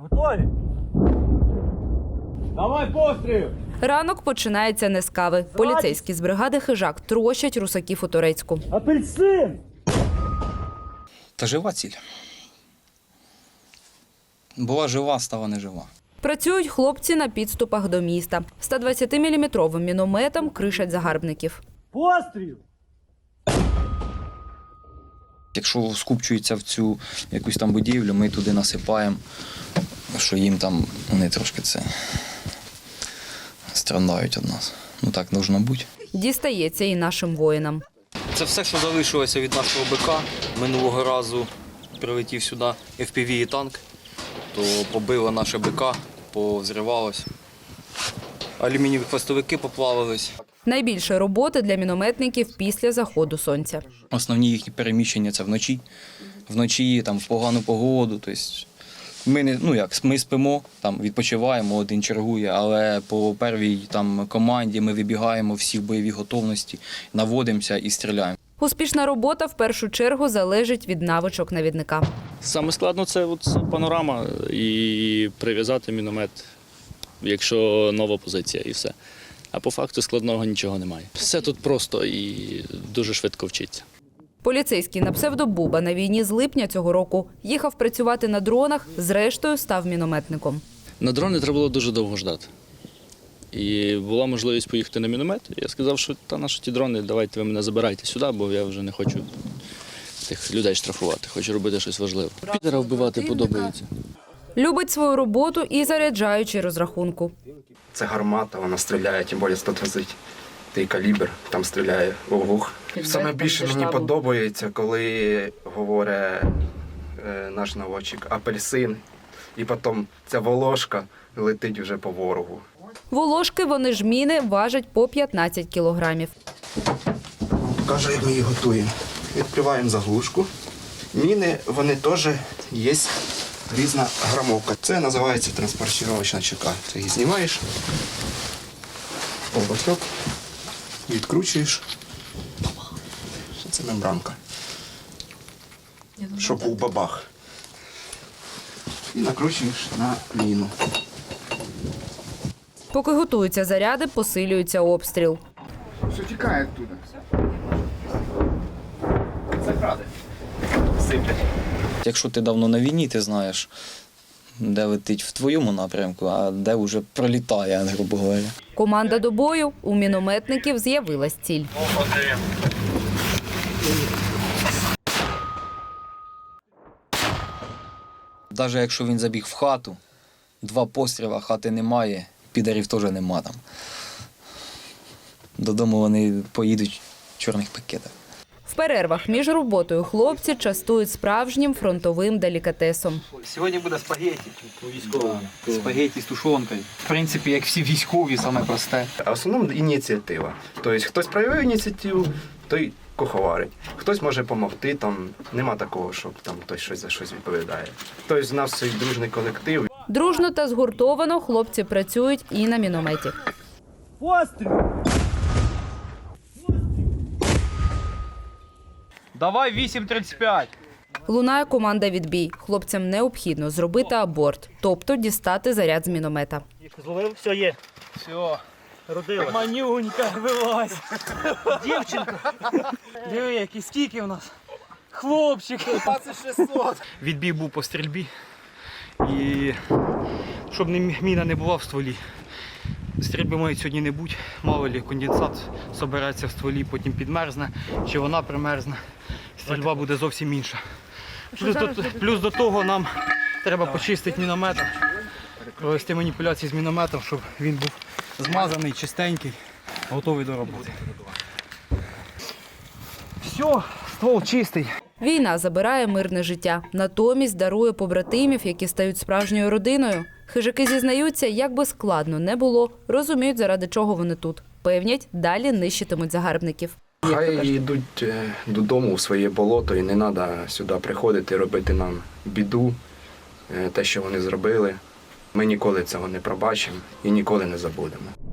Готові? Давай постріл! Ранок починається не з кави. Поліцейські з бригади хижак трощать русаків у Турецьку. Апельсин! Та жива ціль. Була жива, стала нежива. Працюють хлопці на підступах до міста. 120-мм мінометом кришать загарбників. Постріл! Якщо скупчується в цю якусь там будівлю, ми туди насипаємо, що їм там вони трошки це страдають від нас. Ну так должно бути. Дістається і нашим воїнам. Це все, що залишилося від нашого БК. Минулого разу прилетів сюди FPV і танк, то побило наше БК, повзривалось. Алюмінієві хвостовики поплавились. Найбільше роботи для мінометників після заходу сонця. Основні їхні переміщення це вночі. Вночі там в погану погоду. Тобто ми не ну як ми спимо, там відпочиваємо, один чергує, але по первій там команді ми вибігаємо всі в бойовій готовності, наводимося і стріляємо. Успішна робота в першу чергу залежить від навичок навідника. Саме складно це от панорама і прив'язати міномет, якщо нова позиція, і все. А по факту складного нічого немає. Все тут просто і дуже швидко вчиться. Поліцейський на псевдобуба на війні з липня цього року їхав працювати на дронах, зрештою став мінометником. На дрони треба було дуже довго ждати. І була можливість поїхати на міномет. Я сказав, що та наші ті дрони, давайте ви мене забирайте сюди, бо я вже не хочу тих людей штрафувати, хочу робити щось важливе. Підера вбивати подобається. Любить свою роботу і заряджаючи розрахунку. Це гармата, вона стріляє, тим більше 120 той калібр, там стріляє вух. Саме більше мені подобається, коли говорить е, наш наводчик апельсин, і потім ця волошка летить вже по ворогу. Волошки вони ж міни важать по 15 кілограмів. Покажу, як ми її готуємо. Відкриваємо заглушку. Міни, вони теж є різна грамовка. Це називається транспортировочна чека. Ти її знімаєш, ободок, відкручуєш. Це мембранка. Щоб був бабах. І накручуєш на міну. Поки готуються заряди, посилюється обстріл. Що тікає оттуда? Якщо ти давно на війні, ти знаєш, де летить в твоєму напрямку, а де вже пролітає, грубо говоря. Команда до бою у мінометників з'явилась ціль. Навіть якщо він забіг в хату, два постріла, хати немає, підарів теж нема там. Додому вони поїдуть в чорних пакетах. В перервах між роботою хлопці частують справжнім фронтовим делікатесом. Сьогодні буде спагеті. Спагеті з тушонкою. В принципі, як всі військові, саме просте. А в основному ініціатива. Тобто хтось проявив ініціативу, той куховарить. Хтось може допомогти, там нема такого, щоб там хтось щось за щось відповідає. Тобто в нас цей дружний колектив. Дружно та згуртовано хлопці працюють і на мінометі. Постріл! Давай 8.35. Лунає команда відбій. Хлопцям необхідно зробити аборт, тобто дістати заряд з міномета. Зловив, все є. Все. Родила. Манюнька, вилазь. Дівчинка. Диви, які скільки у нас. Хлопчик. 2600. Відбій був по стрільбі. І щоб міна не була в стволі. Стрільби мають сьогодні не бути. Мало лі конденсат собереться в стволі, потім підмерзне, чи вона примерзне. Стрільба буде зовсім інша. Плюс до, плюс до того нам треба почистити мінометом, провести маніпуляції з мінометом, щоб він був змазаний, чистенький, готовий до роботи. Все, ствол чистий. Війна забирає мирне життя, натомість дарує побратимів, які стають справжньою родиною. Хижаки зізнаються, як би складно не було, розуміють, заради чого вони тут. Певнять, далі нищитимуть загарбників. Хай йдуть е, додому в своє болото і не треба сюди приходити, робити нам біду, е, те, що вони зробили. Ми ніколи цього не пробачимо і ніколи не забудемо.